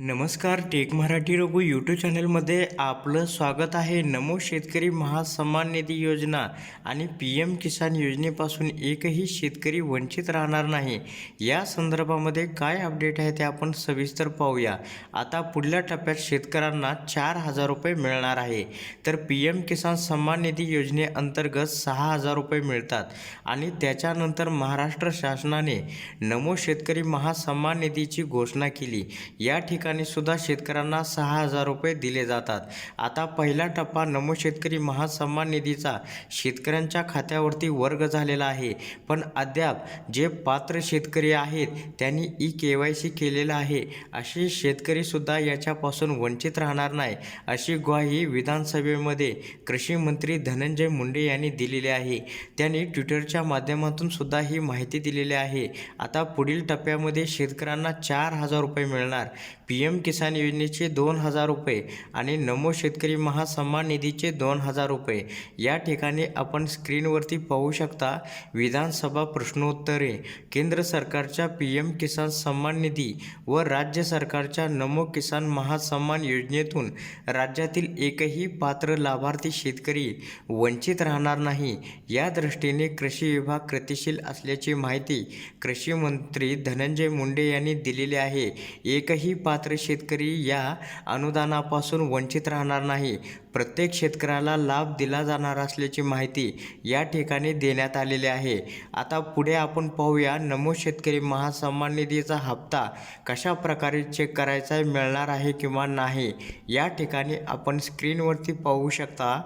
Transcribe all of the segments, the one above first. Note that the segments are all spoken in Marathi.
नमस्कार टेक मराठी रघु यूट्यूब चॅनलमध्ये आपलं स्वागत आहे. नमो शेतकरी महासन्मान निधी योजना आणि पी एम किसान योजनेपासून एकही शेतकरी वंचित राहणार नाही. या संदर्भामध्ये काय अपडेट आहे ते आपण सविस्तर पाहूया. आता पुढल्या टप्प्यात शेतकऱ्यांना चार हजार रुपये मिळणार आहे. तर पी एम किसान सन्मान निधी योजनेअंतर्गत सहा हजार रुपये मिळतात आणि त्याच्यानंतर महाराष्ट्र शासनाने नमो शेतकरी महासन्मान निधीची घोषणा केली. या ठिकाणी सुद्धा शेतकऱ्यांना सहा हजार रुपये दिले जातात. आता पहिला टप्पा नमो शेतकरी महासन्मान निधीचा शेतकऱ्यांच्या खात्यावरती वर्ग झालेला आहे. पण अद्याप जे पात्र शेतकरी आहेत त्यांनी ई के वाय सी केलेलं आहे. असे शेतकरीसुद्धा याच्यापासून वंचित राहणार नाही अशी ग्वाही विधानसभेमध्ये कृषी मंत्री धनंजय मुंडे यांनी दिलेली आहे. त्यांनी ट्विटरच्या माध्यमातून सुद्धा ही माहिती दिलेली आहे. आता पुढील टप्प्यामध्ये शेतकऱ्यांना चार हजार रुपये मिळणार. पी एम किसान योजनेचे दोन हजार रुपये आणि नमो शेतकरी महासन्मान निधीचे दोन हजार रुपये. या ठिकाणी आपण स्क्रीनवरती पाहू शकता विधानसभा प्रश्नोत्तरे. केंद्र सरकारच्या पी एम किसान सन्मान निधी व राज्य सरकारच्या नमो किसान महासन्मान योजनेतून राज्यातील एकही पात्र लाभार्थी शेतकरी वंचित राहणार नाही. या दृष्टीने कृषी विभाग कृतिशील असल्याची माहिती कृषी मंत्री धनंजय मुंडे यांनी दिलेली आहे. एकही पात्र शेतकरी या अनुदानापासून वंचित राहणार नाही. प्रत्येक शेतकऱ्याला लाभ दिला जाणार असल्याची माहिती या ठिकाणी देण्यात आलेली आहे. आता पुढे आपण पाहूया नमो शेतकरी महासन्मान निधीचा हप्ता कशा प्रकारे चेक करायचा मिळणार आहे किंवा नाही या ठिकाणी आपण स्क्रीनवरती पाहू शकता.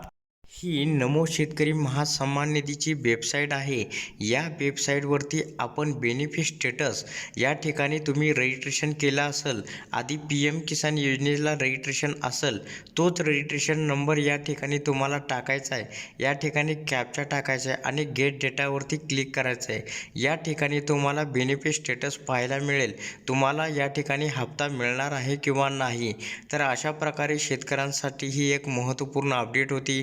ही नमो शेतकरी महासन्मान निधीची वेबसाईट आहे. या वेबसाईटवरती आपण बेनिफिट स्टेटस या ठिकाणी तुम्ही रजिस्ट्रेशन केलं असेल आधी पी एम किसान योजनेला रजिस्ट्रेशन असेल तोच रजिस्ट्रेशन नंबर या ठिकाणी तुम्हाला टाकायचा आहे. या ठिकाणी कॅपचा टाकायचा आहे आणि गेट डेटावरती क्लिक करायचं आहे. या ठिकाणी तुम्हाला बेनिफिट स्टेटस पाहायला मिळेल. तुम्हाला या ठिकाणी हप्ता मिळणार आहे किंवा नाही. तर अशा प्रकारे शेतकऱ्यांसाठी ही एक महत्त्वपूर्ण अपडेट होती.